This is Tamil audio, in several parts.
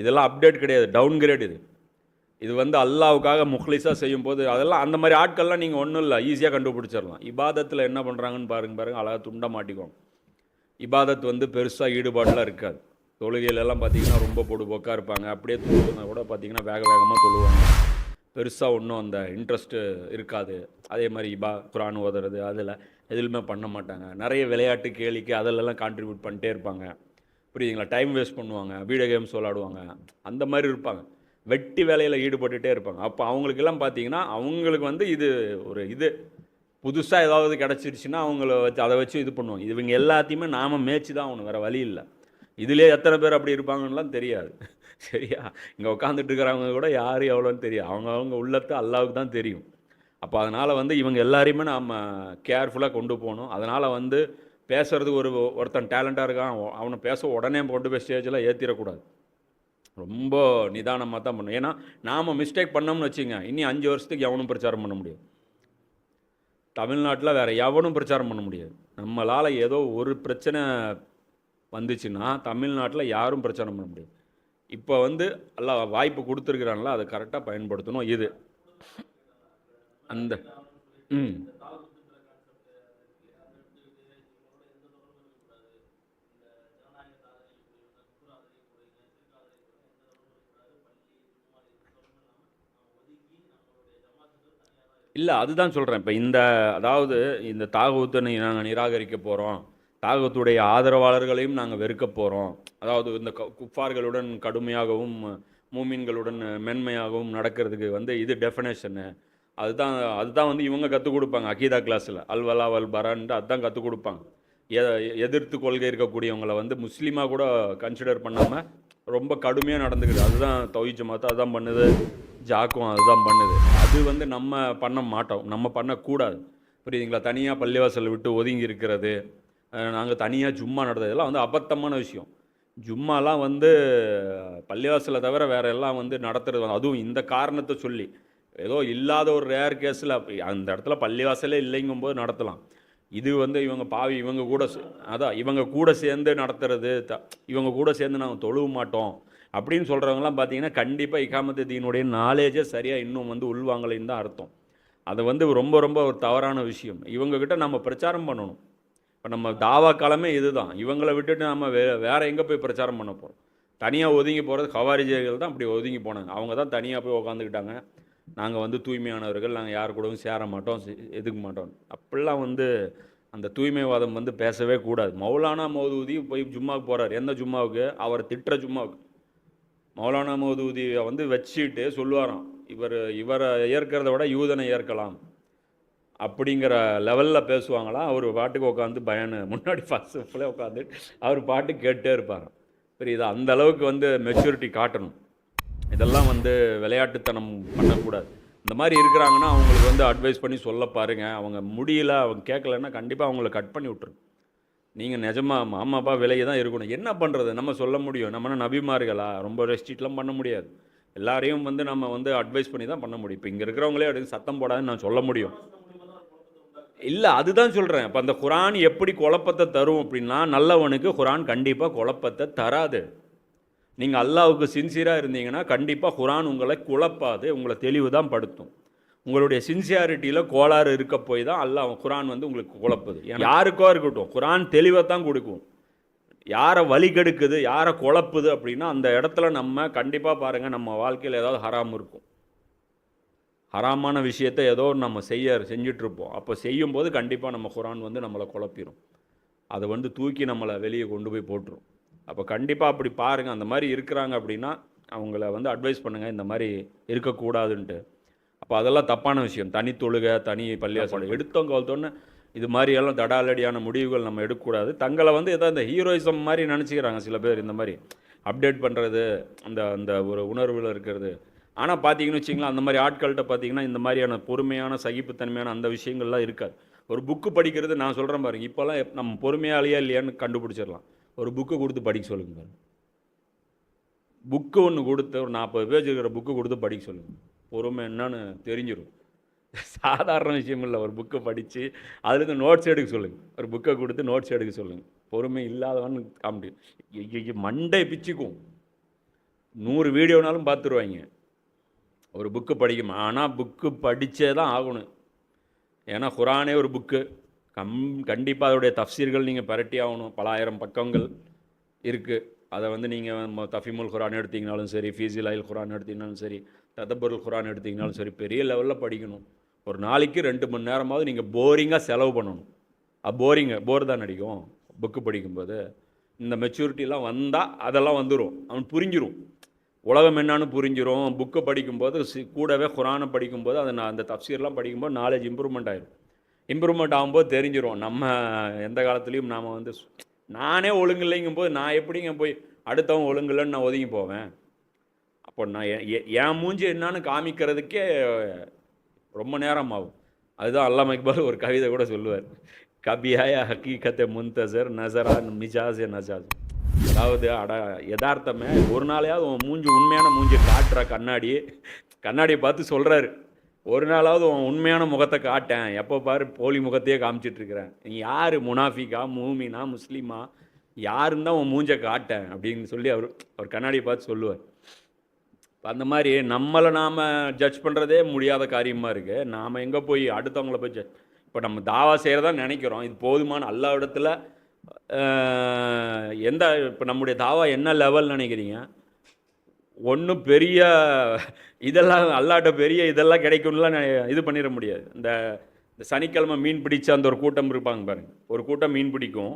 இதெல்லாம் அப்டேட் கிடையாது டவுன் கிரேட் இது. இது வந்து அல்லாவுக்காக முஹ்லிஸாக செய்யும் போது அதெல்லாம் அந்த மாதிரி ஆட்கள்லாம் நீங்கள் ஒன்றும் இல்லை ஈஸியாக கண்டுபிடிச்சிடலாம். இபாதத்தில் என்ன பண்ணுறாங்கன்னு பாருங்க பாருங்கள் அழகாக துண்ட மாட்டிக்குவாங்க. இபாதத் வந்து பெருசாக ஈடுபாடெலாம் இருக்காது. தொழுகையிலலாம் பார்த்தீங்கன்னா ரொம்ப பொடுபோக்காக இருப்பாங்க. அப்படியே தொழுதுனா கூட பார்த்தீங்கன்னா வேக வேகமாக தொழுவாங்க. பெருசாக ஒன்றும் அந்த இன்ட்ரெஸ்ட்டு இருக்காது. அதே மாதிரி இபா குரான் ஓதுறது அதில் எதுலுமே பண்ண மாட்டாங்க. நிறைய விளையாட்டு கேளிக்கை அதிலெல்லாம் கான்ட்ரிபியூட் பண்ணிட்டே இருப்பாங்க. புரியுதுங்களா? டைம் வேஸ்ட் பண்ணுவாங்க வீடியோ கேம்ஸ் விளாடுவாங்க அந்த மாதிரி இருப்பாங்க. வெட்டி வேலையில் ஈடுபட்டுகிட்டே இருப்பாங்க. அப்போ அவங்களுக்கெல்லாம் பார்த்தீங்கன்னா அவங்களுக்கு வந்து இது ஒரு இது புதுசாக ஏதாவது கிடச்சிருச்சுன்னா அவங்கள வச்சு அதை வச்சு இது பண்ணுவாங்க. இவங்க எல்லாத்தையுமே நாம் மேய்ச்சி தான் ஆகணும் வேறு வழி இல்லை. இதுலேயே எத்தனை பேர் அப்படி இருப்பாங்கன்னுலாம் தெரியாது. சரியா? இங்கே உட்காந்துட்டு இருக்கிறவங்க கூட யார் எவ்வளோன்னு தெரியும் அவங்க அவங்க உள்ளத்தை அல்லாவுக்கு தான் தெரியும். அப்போ அதனால் வந்து இவங்க எல்லாரையுமே நாம் கேர்ஃபுல்லாக கொண்டு போகணும். அதனால் வந்து பேசுறது ஒரு ஒருத்தன் டேலண்ட்டாக இருக்கான் அவனை பேச உடனே கொண்டு போய் ஸ்டேஜில் ஏற்றிடக்கூடாது ரொம்ப நிதானமாக தான் பண்ணணும் ஏன்னா நாம் மிஸ்டேக் பண்ணோம்னு வச்சுங்க இனி அஞ்சு வருஷத்துக்கு எவனும் பிரச்சாரம் பண்ண முடியாது. தமிழ்நாட்டில் வேறு எவனும் பிரச்சாரம் பண்ண முடியாது. நம்மளால் ஏதோ ஒரு பிரச்சனை வந்துச்சுன்னா தமிழ்நாட்டில் யாரும் பிரச்சாரம் பண்ண முடியாது. இப்போ வந்து எல்லாம் வாய்ப்பு கொடுத்துருக்குறாங்களா அதை கரெக்டாக பயன்படுத்தணும். இது. அந்த ம். இல்லை அதுதான் சொல்கிறேன் இப்போ இந்த அதாவது இந்த தாகூத்தை நாங்கள் நிராகரிக்க போகிறோம் தாகத்துடைய ஆதரவாளர்களையும் நாங்கள் வெறுக்க போகிறோம் அதாவது இந்த க- குஃபார்களுடன் கடுமையாகவும் மூமின்களுடன் மென்மையாகவும் நடக்கிறதுக்கு வந்து இது டெஃபினேஷனு அதுதான் அதுதான் வந்து இவங்க கற்றுக் கொடுப்பாங்க அகீதா கிளாஸில் அல்வலா வல் பரான்ட்டு அதுதான் கற்றுக் கொடுப்பாங்க. எ எதிர்த்து கொள்கை இருக்கக்கூடியவங்களை வந்து முஸ்லீமாக கூட கன்சிடர் பண்ணாமல் ரொம்ப கடுமையாக நடந்துக்குது. அதுதான் தௌஹீத் ஜமாத் அதுதான் பண்ணுது. ஜாக்கும் அதுதான் பண்ணுது. அது வந்து நம்ம பண்ண மாட்டோம். நம்ம பண்ணக்கூடாது. புரியுதுங்களா? தனியாக பள்ளிவாசல் விட்டு ஒதுங்கி இருக்கிறது நாங்கள் தனியாக ஜும்மா நடந்தது இதெல்லாம் வந்து அபத்தமான விஷயம். ஜும்மாலாம் வந்து பள்ளிவாசலை தவிர வேற எல்லாம் வந்து நடத்துறது அதுவும் இந்த காரணத்தை சொல்லி. ஏதோ இல்லாத ஒரு ரேர் கேஸில் அந்த இடத்துல பள்ளிவாசலே இல்லைங்கும்போது நடத்தலாம். இது வந்து இவங்க பாவி இவங்க கூட அதான் இவங்க கூட சேர்ந்து நடத்துறது த இவங்க கூட சேர்ந்து நாங்கள் தொழுவ மாட்டோம். அப்படின்னு சொல்கிறவங்களாம் பார்த்தீங்கன்னா கண்டிப்பாக இக்காமத்து தீனுடைய நாலேஜை சரியாக இன்னும் வந்து உள்வாங்கலைன்னு தான் அர்த்தம். அது வந்து ரொம்ப ரொம்ப ஒரு தவறான விஷயம். இவங்கக்கிட்ட நம்ம பிரச்சாரம் பண்ணணும். இப்போ நம்ம தாவா காலமே இதுதான். இவங்களை விட்டுட்டு நம்ம வே வேறு எங்கே போய் பிரச்சாரம் பண்ண போகிறோம் தனியாக ஒதுங்கி போகிறது ஹவாரிஜர்கள் தான் அப்படி ஒதுங்கி போனாங்க. அவங்க தான் தனியாக போய் உக்காந்துக்கிட்டாங்க. நாங்கள் வந்து தூய்மையானவர்கள் நாங்கள் யார் கூடவும் சேர மாட்டோம் செ- எதுக்க மாட்டோம். அப்படிலாம் வந்து அந்த தூய்மைவாதம் வந்து பேசவே கூடாது. மௌலானா மௌதூதி போய் ஜும்மாவுக்கு போகிறார் எந்த ஜும்மாவுக்கு? அவரை திட்டுற ஜும்மாவுக்கு. மௌலானா மௌதூதியை வந்து வச்சுட்டு சொல்லுவாராம் இவர் இவரை ஏற்கிறத விட யூதனை ஏற்கலாம். அப்படிங்கிற லெவலில் பேசுவாங்களாம் அவர் பாட்டுக்கு உட்காந்து பயனு. முன்னாடி ஃபஸ்ட் ஃபுல்லாக உட்காந்து அவர் பாட்டு கேட்டே இருப்பார் புரியுதா அந்த அளவுக்கு வந்து மெச்சூரிட்டி காட்டணும். இதெல்லாம் வந்து விளையாட்டுத்தனம் பண்ணக்கூடாது. இந்த மாதிரி இருக்கிறாங்கன்னா அவங்களுக்கு வந்து அட்வைஸ் பண்ணி சொல்ல பாருங்கள் அவங்க முடியல அவங்க கேட்கலன்னா கண்டிப்பாக அவங்கள கட் பண்ணி விட்ருங்க நீங்கள் நிஜமாக மாமா அப்பா விலையை தான் இருக்கணும். என்ன பண்ணுறது நம்ம சொல்ல முடியும். நம்ம என்ன நபிமார்களா? ரொம்ப ரெஸ்ட்ரிக்ட்லாம் பண்ண முடியாது. எல்லாரையும் வந்து நம்ம வந்து அட்வைஸ் பண்ணி தான் பண்ண முடியும். இப்போ இங்கே இருக்கிறவங்களே அப்படி சத்தம் போடாதுன்னு நான் சொல்ல முடியும். இல்லை அதுதான் சொல்கிறேன் அப்போ அந்த குரான் எப்படி குழப்பத்தை தரும் அப்படின்னா நல்லவனுக்கு குரான் கண்டிப்பாக குழப்பத்தை தராது. நீங்கள் அல்லாவுக்கு சின்சியராக இருந்தீங்கன்னா கண்டிப்பாக குரான் உங்களை குழப்பாது உங்களை தெளிவு தான் படுத்தும். உங்களுடைய சின்சியாரிட்டியில் கோளாறு இருக்க போய் தான் அல்லாஹ் குரான் வந்து உங்களுக்கு குழப்புது. யாருக்கோ இருக்கட்டும் குரான் தெளிவை தான் கொடுக்கும். யாரை வழி கெடுக்குது யாரை குழப்புது அப்படின்னா அந்த இடத்துல நம்ம கண்டிப்பாக பாருங்கள் நம்ம வாழ்க்கையில் ஏதாவது ஹராம் இருக்கும். ஹராமான விஷயத்தை ஏதோ நம்ம செய்ய செஞ்சிட்ருப்போம் அப்போ செய்யும்போது கண்டிப்பாக நம்ம குரான் வந்து நம்மளை குழப்பிடும் அதை வந்து தூக்கி நம்மளை வெளியே கொண்டு போய் போட்டுரும். அப்போ கண்டிப்பாக அப்படி பாருங்கள் அந்த மாதிரி இருக்கிறாங்க அப்படின்னா அவங்கள வந்து அட்வைஸ் பண்ணுங்கள் இந்த மாதிரி இருக்கக்கூடாதுன்ட்டு. அப்போ அதெல்லாம் தப்பான விஷயம். தனி தொழுகை தனி பள்ளியாசம் எடுத்தவங்க வளர்த்தோன்னே இது மாதிரி எல்லாம் தடாலடியான முடிவுகள் நம்ம எடுக்கக்கூடாது. தங்களை வந்து ஏதோ இந்த ஹீரோயிசம் மாதிரி நினச்சிக்கிறாங்க சில பேர் இந்த மாதிரி. அப்டேட் பண்ணுறது அந்த அந்த ஒரு உணர்வில் இருக்கிறது. ஆனால் பார்த்தீங்கன்னு வச்சிங்களேன் அந்த மாதிரி ஆட்கள்கிட்ட பார்த்தீங்கன்னா இந்த மாதிரியான பொறுமையான சகிப்புத்தன்மையான அந்த விஷயங்கள்லாம் இருக்காது. ஒரு புக்கு படிக்கிறது நான் சொல்கிறேன் பாருங்க. இப்போல்லாம் நம்ம பொறுமையாளியா இல்லையான்னு கண்டுபிடிச்சிடலாம். ஒரு புக்கு கொடுத்து படிக்க சொல்லுங்க பாருங்க. புக்கு ஒன்று கொடுத்து ஒரு நாற்பது பேஜ் இருக்கிற புக்கு கொடுத்து படிக்க சொல்லுங்க. பொறுமை என்னன்னு தெரிஞ்சிடும் சாதாரண விஷயம் இல்லை ஒரு புக்கை படித்து அதுலேருந்து நோட்ஸ் எடுக்க சொல்லுங்கள் ஒரு புக்கை கொடுத்து நோட்ஸ் எடுக்க சொல்லுங்கள் பொறுமை இல்லாதவன் காமெடி மண்டை பிச்சுக்கும். நூறு வீடியோனாலும் பார்த்துருவாங்க ஒரு புக்கு படிக்கும். ஆனால் புக்கு படித்தே தான் ஆகணும். ஏன்னா குரானே ஒரு புக்கு கம் கண்டிப்பாக அதோடைய தஃசீர்கள் நீங்கள் பரட்டி ஆகணும். பல ஆயிரம் பக்கங்கள் இருக்குது அதை வந்து நீங்கள் தஃபிமுல் குரான் எடுத்தீங்கனாலும் சரி ஃபீசில் அயில் குரான் எடுத்தீங்கனாலும் சரி ததபுருல் குரான் எடுத்தீங்கனாலும் சரி பெரிய லெவலில் படிக்கணும். ஒரு நாளைக்கு ரெண்டு மணி நேரமாவது நீங்கள் போரிங்காக செலவு பண்ணணும். போரிங்க போரிங்கு போர் தான் அடிக்கும். புக்கு படிக்கும்போது. இந்த மெச்சூரிட்டிலாம் வந்தால் அதெல்லாம் வந்துடும் அவன் புரிஞ்சிடும் உலகம் என்னான்னு புரிஞ்சிரும். புக்கை படிக்கும்போது சி கூடவே குரானை படிக்கும்போது அதை நான் அந்த தப்சீர்லாம் படிக்கும்போது நாலேஜ் இம்ப்ரூவ்மெண்ட் ஆகிடும் இம்ப்ரூவ்மெண்ட் ஆகும்போது தெரிஞ்சிரும். நம்ம எந்த காலத்துலேயும் நாம் வந்து நானே ஒழுங்கு இல்லைங்கும்போது நான் எப்படிங்க போய் அடுத்தவன் ஒழுங்கு இல்லைன்னு நான் ஒதுங்கி போவேன்? அப்போ நான் எ- என் மூஞ்சி என்னான்னு காமிக்கிறதுக்கே ரொம்ப நேரம் ஆகும் அதுதான் அல்லாம இக்பால் ஒரு கவிதை கூட சொல்லுவார். கபியாய ஹக்கீகத்தை முன்தசர் நசரா மிஜாஸ் நசாஸ் அதாவது அட யதார்த்தமே ஒரு நாளையாவது உன் மூஞ்சி உண்மையான மூஞ்சி காட்டுற கண்ணாடி கண்ணாடியை பார்த்து சொல்கிறாரு ஒரு நாளாவது உன் உண்மையான முகத்தை காட்டேன். எப்போ பாரு போலி முகத்தையே காமிச்சிட்டு இருக்கிறேன் நீ யார்? முனாஃபிகா மூமினா? முஸ்லீமா? யாருன்னு தான் உன் மூஞ்சை காட்டேன் அப்படின்னு சொல்லி அவர் அவர் கண்ணாடியை பார்த்து சொல்லுவார். இப்போ அந்த மாதிரி நம்மளை நாம் ஜட்ஜ் பண்ணுறதே முடியாத காரியமாக இருக்குது நாம் எங்கே போய் அடுத்தவங்கள போய் ஜட்ஜ் இப்போ நம்ம தாவா செய்கிறதா நினைக்கிறோம். இது போதுமான எல்லா இடத்துல எந்த இப்போ நம்முடைய தாவா என்ன லெவல் நினைக்கிறீங்க? ஒன்றும் பெரிய இதெல்லாம் அல்லாட்ட பெரிய இதெல்லாம் கிடைக்கும்லாம் இது பண்ணிட முடியாது. இந்த இந்த சனிக்கிழமை மீன் பிடிச்ச அந்த ஒரு கூட்டம் இருப்பாங்க பாருங்கள் ஒரு கூட்டம் மீன் பிடிக்கும்.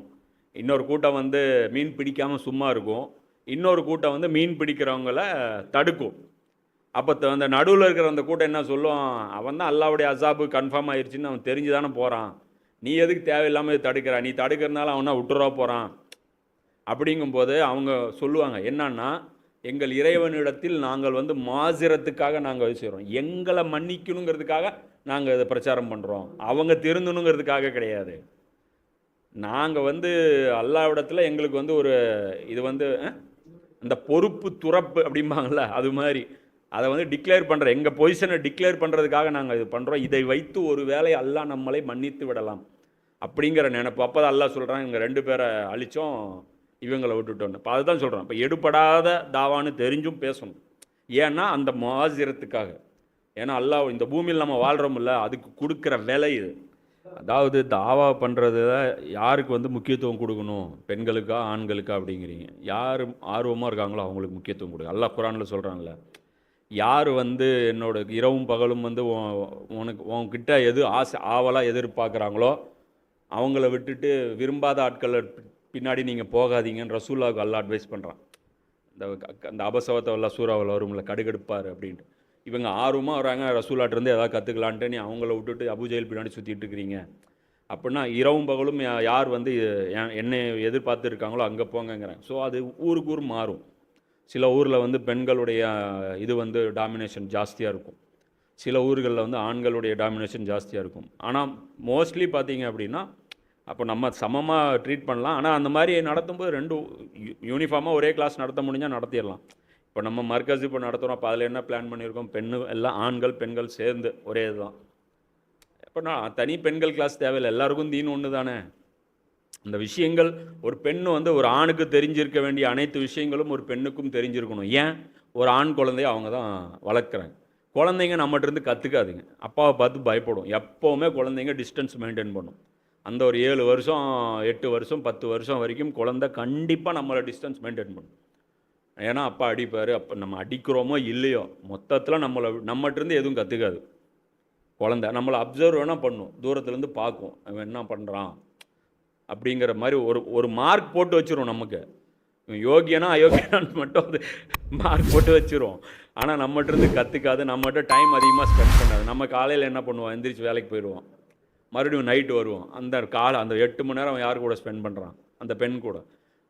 இன்னொரு கூட்டம் வந்து மீன் பிடிக்காமல் சும்மா இருக்கும். இன்னொரு கூட்டம் வந்து மீன் பிடிக்கிறவங்கள தடுக்கும். அப்போ அந்த நடுவில் இருக்கிற அந்த கூட்டம் என்ன சொல்லும்? அவன் தான் அல்லாவுடைய அசாபு கன்ஃபார்ம் ஆயிடுச்சுன்னு அவன் தெரிஞ்சு தானே போகிறான் நீ எதுக்கு தேவையில்லாமல் இதை தடுக்கிற? நீ தடுக்கிறதுனால அவனா விட்டுறா போகிறான் அப்படிங்கும்போது அவங்க சொல்லுவாங்க என்னன்னா எங்கள் இறைவனிடத்தில் நாங்கள் வந்து மாசிரத்துக்காக நாங்கள் இது செய்கிறோம் எங்களை மன்னிக்கணுங்கிறதுக்காக நாங்கள் இதை பிரச்சாரம் பண்ணுறோம் அவங்க திருந்தணுங்கிறதுக்காக கிடையாது. நாங்கள் வந்து அல்லாவிடத்தில் எங்களுக்கு வந்து ஒரு இது வந்து இந்த அந்த பொறுப்பு துறப்பு அப்படிம்பாங்கள்ல அது மாதிரி. அதை வந்து டிக்ளேர் பண்ணுற எங்கள் பொசிஷனை டிக்ளேர் பண்ணுறதுக்காக நாங்கள் இது பண்ணுறோம் இதை வைத்து ஒரு வேளை அல்லாஹ் நம்மளை மன்னித்து விடலாம். அப்படிங்கிற நினைப்பு. அப்போ தான் அல்லா சொல்கிறான் இங்கே ரெண்டு பேரை அழிச்சோம். இவங்களை விட்டுட்டோன்னு இப்போ அதுதான் சொல்கிறோம் இப்போ எடுபடாத தாவான்னு தெரிஞ்சும் பேசணும். ஏன்னா அந்த மாசிரத்துக்காக ஏன்னா அல்லாஹ் இந்த பூமியில் நம்ம வாழ்கிறோம்ல அதுக்கு கொடுக்குற விலை இது. அதாவது தாவா பண்ணுறது யாருக்கு வந்து முக்கியத்துவம் கொடுக்கணும்? பெண்களுக்கா ஆண்களுக்கா அப்படிங்கிறீங்க. யார் ஆர்வமாக இருக்காங்களோ அவங்களுக்கு முக்கியத்துவம் கொடுங்க. அல்லா குரானில் சொல்கிறாங்கல்ல யார் வந்து என்னோட இரவும் பகலும் வந்து உனக்கு உன்கிட்ட எது ஆசை ஆவலாக எதிர்பார்க்குறாங்களோ அவங்கள விட்டுட்டு விரும்பாத ஆட்களை பின்னாடி நீங்கள் போகாதீங்கன்னு ரசூல்லாவுக்கு அல்லா அட்வைஸ் பண்ணுறான் இந்த க- அந்த அபசவத்தை எல்லாம் சூறாவில் வரும்ல கடுகடுப்பார் அப்படின்ட்டு. இவங்க ஆர்வமாக வராங்க ரசூலாட்டிருந்து எதாவது ஏதாவது கற்றுக்கலான்ட்டு நீ அவங்கள விட்டுட்டு அபுஜெயில் பின்னாடி சுற்றிட்டு இருக்கிறீங்க. அப்படின்னா இரவும் பகலும் யார் வந்து என்னை எதிர்பார்த்து இருக்காங்களோ அங்கே போங்கங்கிறாங்க. ஸோ அது ஊருக்கு ஊர் மாறும். சில ஊரில் வந்து பெண்களுடைய இது வந்து டாமினேஷன் ஜாஸ்தியாக இருக்கும். சில ஊர்களில் வந்து ஆண்களுடைய டாமினேஷன் ஜாஸ்தியாக இருக்கும். ஆனால் மோஸ்ட்லி பார்த்தீங்க அப்படின்னா அப்போ நம்ம சமமாக ட்ரீட் பண்ணலாம். ஆனால் அந்த மாதிரி நடத்தும்போது ரெண்டு யூனிஃபார்மாக ஒரே கிளாஸ் நடத்த முடிஞ்சால் நடத்திடலாம். இப்போ நம்ம மர்க்கஸ் இப்போ நடத்துகிறோம் அப்போ அதில் என்ன பிளான் பண்ணியிருக்கோம்? பெண்ணு எல்லாம் ஆண்கள் பெண்கள் சேர்ந்து ஒரே இதுதான். இப்போ நான் தனி பெண்கள் கிளாஸ் தேவையில்லை. எல்லாருக்கும் தீன் ஒன்று தானே. அந்த விஷயங்கள் ஒரு பெண் வந்து ஒரு ஆணுக்கு தெரிஞ்சிருக்க வேண்டிய அனைத்து விஷயங்களும் ஒரு பெண்ணுக்கும் தெரிஞ்சிருக்கணும். ஏன்? ஒரு ஆண் குழந்தைய அவங்க தான் வளர்க்குறாங்க. குழந்தைங்க நம்மகிட்ட இருந்து கற்றுக்காதுங்க அப்பாவை பார்த்து பயப்படும். எப்போவுமே குழந்தைங்க டிஸ்டன்ஸ் மெயின்டைன் பண்ணும். அந்த ஒரு ஏழு வருஷம் எட்டு வருஷம் பத்து வருஷம் வரைக்கும் குழந்தை கண்டிப்பாக நம்மளை டிஸ்டன்ஸ் மெயின்டைன் பண்ணும். ஏன்னா அப்பா அடிப்பார் அப்போ நம்ம அடிக்கிறோமோ இல்லையோ மொத்தத்தில் நம்மளை நம்மகிட்ட இருந்து எதுவும் கற்றுக்காது குழந்தை நம்மளை அப்சர்வ் வேணால் பண்ணும். தூரத்துலேருந்து பார்க்கும். அவன் என்ன பண்ணுறான் அப்படிங்கிற மாதிரி ஒரு ஒரு மார்க் போட்டு வச்சுருவோம் நமக்கு. இவன் யோகியனா அயோக்கியனான்னு மட்டும் அது மார்க் போட்டு வச்சுருவோம். ஆனால் நம்மகிட்டருந்து கற்றுக்காது நம்மகிட்ட டைம் அதிகமாக ஸ்பெண்ட் பண்ணாது. நம்ம காலையில் என்ன பண்ணுவோம்? எந்திரிச்சு வேலைக்கு போயிடுவோம். மறுபடியும் நைட்டு வருவோம். அந்த காலை அந்த எட்டு மணி நேரம் அவன் யார் கூட ஸ்பெண்ட் பண்ணுறான் அந்த பெண் கூட.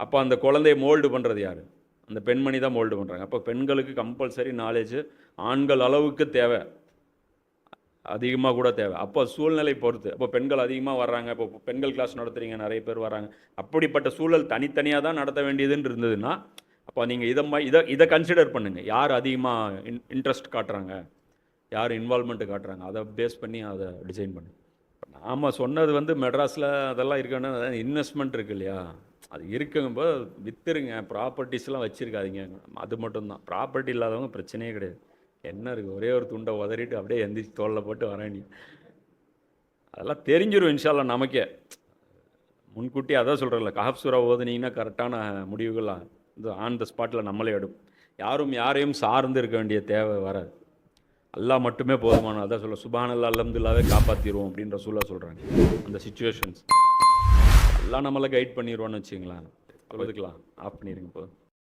அப்போ அந்த குழந்தைய மோல்டு பண்ணுறது யார்? அந்த பெண்மணி தான் மோல்டு பண்ணுறாங்க அப்போ பெண்களுக்கு கம்பல்சரி நாலேஜ் ஆண்கள் அளவுக்கு தேவை. அதிகமாக கூட தேவை. அப்போ சூழ்நிலை பொறுத்து. அப்போ பெண்கள் அதிகமாக வர்றாங்க. இப்போ பெண்கள் கிளாஸ் நடத்துறீங்க. நிறைய பேர் வராங்க அப்படிப்பட்ட சூழல் தனித்தனியாக தான் நடத்த வேண்டியதுன்னு இருந்ததுன்னா அப்போ நீங்கள் இதை மாதிரி இதை இதை கன்சிடர் பண்ணுங்கள் யார் அதிகமாக இன் இன்ட்ரெஸ்ட் காட்டுறாங்க? யார் இன்வால்மெண்ட்டு காட்டுறாங்க? அதை பேஸ் பண்ணி அதை டிசைன் பண்ணு நாம் சொன்னது வந்து மெட்ராஸில் அதெல்லாம் இருக்கான இன்வெஸ்ட்மெண்ட் இருக்கு இல்லையா? அது இருக்கும்போது விற்றுருங்க ப்ராப்பர்ட்டிஸ்லாம் வச்சுருக்காதீங்க. அது மட்டும்தான். ப்ராப்பர்ட்டி இல்லாதவங்க பிரச்சனையே கிடையாது. என்ன இருக்குது ஒரே ஒரு துண்டை உதறிட்டு அப்படியே எந்திரிச்சு தோளில் போட்டு வரேன் அதெல்லாம் தெரிஞ்சிரும் இன்ஷால்லா நமக்கே. முன்கூட்டி அதான் சொல்கிறேன்ல கஹப்சுரா ஓதுனீங்கன்னா கரெக்டான முடிவுகள்லாம் இது ஆன் த ஸ்பாட்டில் நம்மளே எடுப்போம். யாரும் யாரையும் சார்ந்து இருக்க வேண்டிய தேவை வராது. அல்லாஹ் மட்டுமே போதுமான அதான் சொல்ல சுபானல்லா அல்ஹம்துல்லாவே காப்பாற்றிடுவோம் அப்படின்ற சூழல் சொல்கிறாங்க அந்த சுச்சுவேஷன்ஸ் எல்லாம் நம்மளை கைட் பண்ணிடுவோன்னு வச்சுங்களேன் அவ்வளோதுக்கலாம் ஆஃப் பண்ணிடுங்க போதும்.